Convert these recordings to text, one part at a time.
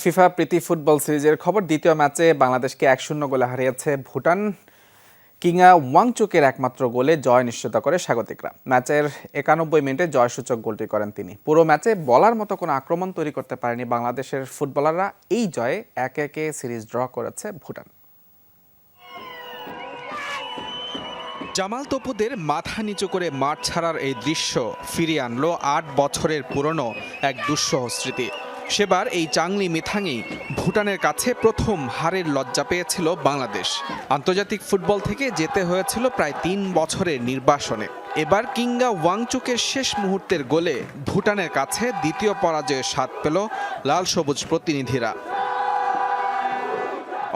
FIFA প্রীতি football সিরিজের খবর, দ্বিতীয় ম্যাচে বাংলাদেশকে এক শূন্য গোলে হারিয়েছে ভুটান। কিংয়া ওয়াংচুকের একমাত্র গোলে জয় নিশ্চিত করে স্বাগতিকরা। ম্যাচের একানব্বই মিনিটে জয়সূচক গোলটি করেন তিনি। পুরো ম্যাচে বলার মতো কোনো আক্রমণ তৈরি করতে পারেনি বাংলাদেশের ফুটবলাররা। এই জয়ে একে একে সিরিজ ড্র করেছে ভুটান। জামাল তপুদের মাথা নিচু করে মাঠ ছাড়ার এই দৃশ্য ফিরিয়ে আনলো আট বছরের পুরনো এক দুঃসহ স্মৃতি। সেবার এই চাংলি মিথাঙেই ভুটানের কাছে প্রথম হারের লজ্জা পেয়েছিল বাংলাদেশ। আন্তর্জাতিক ফুটবল থেকে যেতে হয়েছিল প্রায় তিন বছরের নির্বাসনে। এবার কিংগা ওয়াংচুকের শেষ মুহূর্তের গোলে ভুটানের কাছে দ্বিতীয় পরাজয়ের স্বাদ পেল লাল সবুজ প্রতিনিধিরা।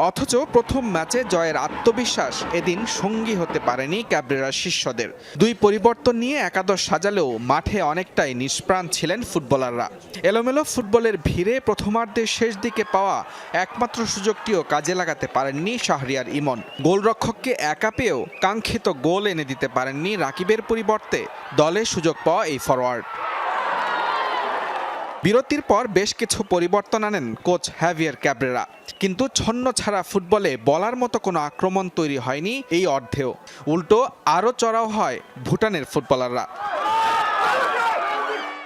অথচ প্রথম ম্যাচে জয়ের আত্মবিশ্বাস এদিন সঙ্গী হতে পারেনি ক্যাব্রেরার শিষ্যদের। দুই পরিবর্তন নিয়ে একাদশ সাজালেও মাঠে অনেকটাই নিষ্প্রাণ ছিলেন ফুটবলাররা। এলোমেলো ফুটবলের ভিড়ে প্রথমার্ধের শেষ দিকে পাওয়া একমাত্র সুযোগটিও কাজে লাগাতে পারেননি শাহরিয়ার ইমন। গোলরক্ষককে একা পেয়েও কাঙ্ক্ষিত গোল এনে দিতে পারেননি রাকিবের পরিবর্তে। দলে সুযোগ পাওয়া এই ফরওয়ার্ড বিরতির পর বেশ কিছু পরিবর্তন আনেন কোচ হ্যাভিয়ার ক্যাব্রেরা। কিন্তু ছন্ন ছাড়া ফুটবলে বলার মতো কোনো আক্রমণ তৈরি হয়নি এই অর্ধেও উল্টো আরও চড়াও হয় ভুটানের ফুটবলাররা।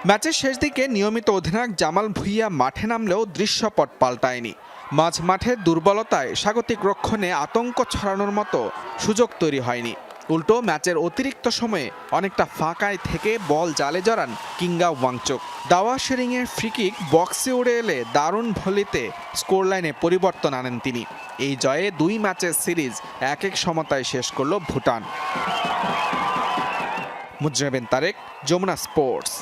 ম্যাচের শেষ দিকে নিয়মিত অধিনায়ক জামাল ভুইয়া মাঠে নামলেও দৃশ্যপট পাল্টায়নি। মাঝ মাঠের দুর্বলতায় স্বাগতিক রক্ষণে আতঙ্ক ছড়ানোর মতো সুযোগ তৈরি হয়নি। উল্টো ম্যাচের অতিরিক্ত সময়ে অনেকটা ফাঁকায় থেকে বল জালে জড়ান কিঙ্গা ওয়াংচুক। দাওয়া শেরিংয়ের ফ্রিকিক বক্সে উড়ে এলে দারুণ ভলিতে স্কোরলাইনে পরিবর্তন আনেন তিনি। এই জয়ে দুই ম্যাচের সিরিজ এক এক সমতায় শেষ করল ভুটান। মুজরাবেন তারেক, যমুনা স্পোর্টস।